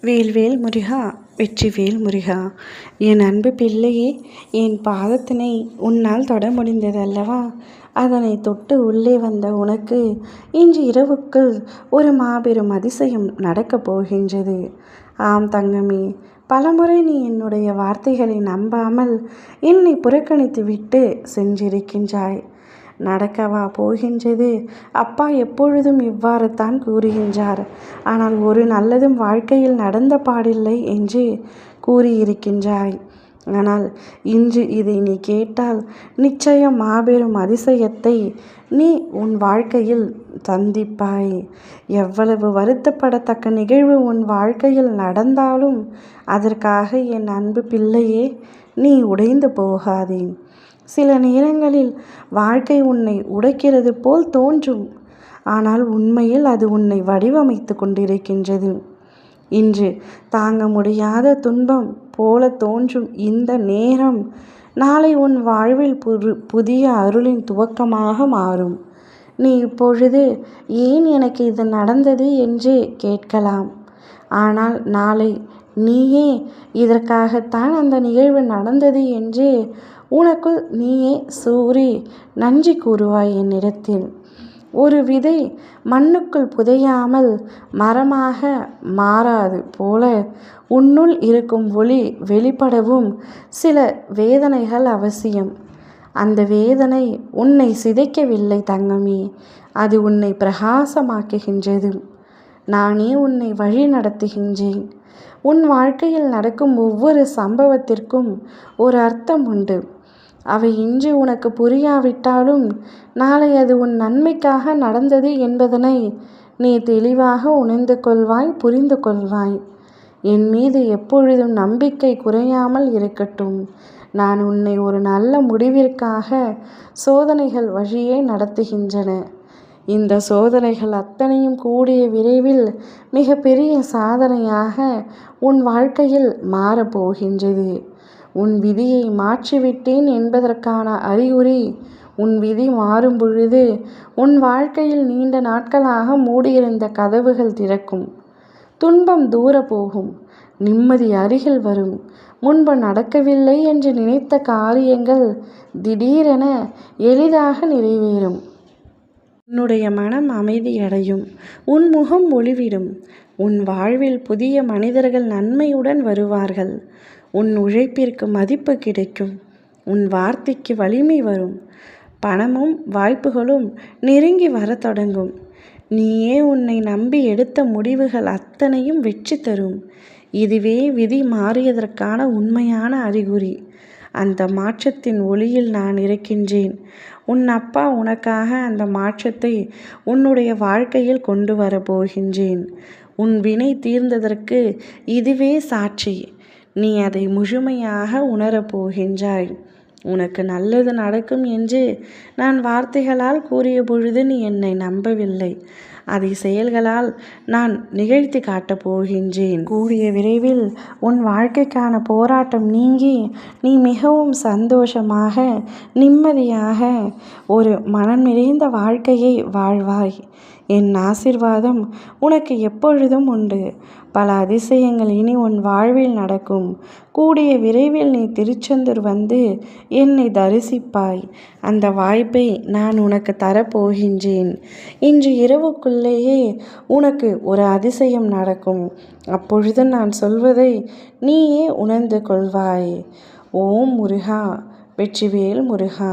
வேல்வேல் முருகா வெற்றிவேல் முருகா. என் அன்பு பிள்ளையே என் பாதத்தினை உன்னால் தொட முடிந்தது அல்லவா அதனை தொட்டு உள்ளே வந்த உனக்கு இன்று இரவுக்குள் ஒரு மாபெரும் அதிசயம் நடக்கப் போகின்றது. ஆம் தங்கமே பலமுறை நீ என்னுடைய வார்த்தைகளை நம்பாமல் என்னை புறக்கணித்து விட்டு சென்றிருக்கின்றாய். நடக்கவா போகின்றது? அப்பா எப்பொழுதும் இவ்வாறு தான் கூறுகின்றார். ஆனால் ஒரு நல்லதும் வாழ்க்கையில் நடந்த பாடில்லை என்று கூறியிருக்கின்றாய். ஆனால் இன்று இதை நீ கேட்டால் நிச்சயம் மாபெரும் அதிசயத்தை நீ உன் வாழ்க்கையில் சந்திப்பாய். எவ்வளவு வருத்தப்படத்தக்க நிகழ்வு உன் வாழ்க்கையில் நடந்தாலும் அதற்காக என் அன்பு பிள்ளையே நீ உடைந்து போகாதே. சில நேரங்களில் வாழ்க்கை உன்னை உடைக்கிறது போல் தோன்றும். ஆனால் உண்மையில் அது உன்னை வடிவமைத்து கொண்டிருக்கின்றது. இன்று தாங்க முடியாத துன்பம் போல தோன்றும் இந்த நேரம். நாளை உன் வாழ்வில் புது புதிய அருளின் துவக்கமாக மாறும். நீ இப்பொழுது ஏன் எனக்கு இது நடந்தது என்று கேட்கலாம். ஆனால் நாளை நீயே இதற்காகத்தான் அந்த நிகழ்வு நடந்தது என்று உனக்குள் நீயே சூறி நன்றி கூறுவாய் என்னிடத்தில். ஒரு விதை மண்ணுக்குள் புதையாமல் மரமாக மாறாது போல உன்னுள் இருக்கும் ஒளி வெளிப்படவும் சில வேதனைகள் அவசியம். அந்த வேதனை உன்னை சிதைக்கவில்லை தங்கமே அது உன்னை பிரகாசமாக்குகின்றது. நானே உன்னை வழி நடத்துகின்றேன் உன் வாழ்க்கையில் நடக்கும் ஒவ்வொரு சம்பவத்திற்கும் ஒரு அர்த்தம் உண்டு. அவை இன்று உனக்கு புரியாவிட்டாலும் நாளை அது உன் நன்மைக்காக நடந்தது என்பதனை நீ தெளிவாக உணர்ந்து கொள்வாய் புரிந்து கொள்வாய். என் மீது எப்பொழுதும் நம்பிக்கை குறையாமல் இருக்கட்டும். நான் உன்னை ஒரு நல்ல முடிவிற்காக சோதனைகள் வழியே நடத்துகின்றன. இந்த சோதனைகள் அத்தனையும் கூடிய விரைவில் மிக பெரிய சாதனையாக உன் வாழ்க்கையில் மாறப்போகின்றது. உன் விதியை மாற்றிவிட்டேன் என்பதற்கான அறிகுறி உன் விதி மாறும் பொழுது உன் வாழ்க்கையில் நீண்ட நாட்களாக மூடியிருந்த கதவுகள் திறக்கும். துன்பம் தூர போகும் நிம்மதி அருகில் வரும். முன்பு நடக்கவில்லை என்று நினைத்த காரியங்கள் திடீரென எளிதாக நிறைவேறும். உன்னுடைய மனம் அமைதியடையும். உன் முகம் ஒளிவிடும். உன் வாழ்வில் புதிய மனிதர்கள் நன்மையுடன் வருவார்கள். உன் உழைப்பிற்கு மதிப்பு கிடைக்கும். உன் வார்த்தைக்கு வலிமை வரும். பணமும் வாய்ப்புகளும் நெருங்கி வர தொடங்கும். நீயே உன்னை நம்பி எடுத்த முடிவுகள் அத்தனையும் வெற்றி தரும். இதுவே விதி மாறியதற்கான உண்மையான அறிகுறி. அந்த மாற்றத்தின் ஒளியில் நான் இருக்கின்றேன். உன் அப்பா உனக்காக அந்த மாற்றத்தை உன்னுடைய வாழ்க்கையில் கொண்டு வர போகின்றேன் உன் வினை தீர்ந்ததற்கு இதுவே சாட்சி. நீ அதை முழுமையாக உணரப் போகின்றாய். உனக்கு நல்லது நடக்கும் என்று நான் வார்த்தைகளால் கூறிய பொழுது நீ என்னை நம்பவில்லை. அதை செயல்களால் நான் நிகழ்த்தி காட்டப் போகின்றேன். கூடிய விரைவில் உன் வாழ்க்கைக்கான போராட்டம் நீங்கி நீ மிகவும் சந்தோஷமாக நிம்மதியாக ஒரு மனம் நிறைந்த வாழ்க்கையை வாழ்வாய். என் ஆசிர்வாதம் உனக்கு எப்பொழுதும் உண்டு. பல அதிசயங்கள் இனி உன் வாழ்வில் நடக்கும். கூடிய விரைவில் நீ திருச்செந்தூர் வந்து என்னை தரிசிப்பாய். அந்த வாய்ப்பை நான் உனக்கு தரப்போகின்றேன். இன்று இரவுக்குள்ளேயே உனக்கு ஒரு அதிசயம் நடக்கும். அப்பொழுது நான் சொல்வதை நீயே உணர்ந்து கொள்வாய். ஓம் முருகா வெற்றிவேல் முருகா.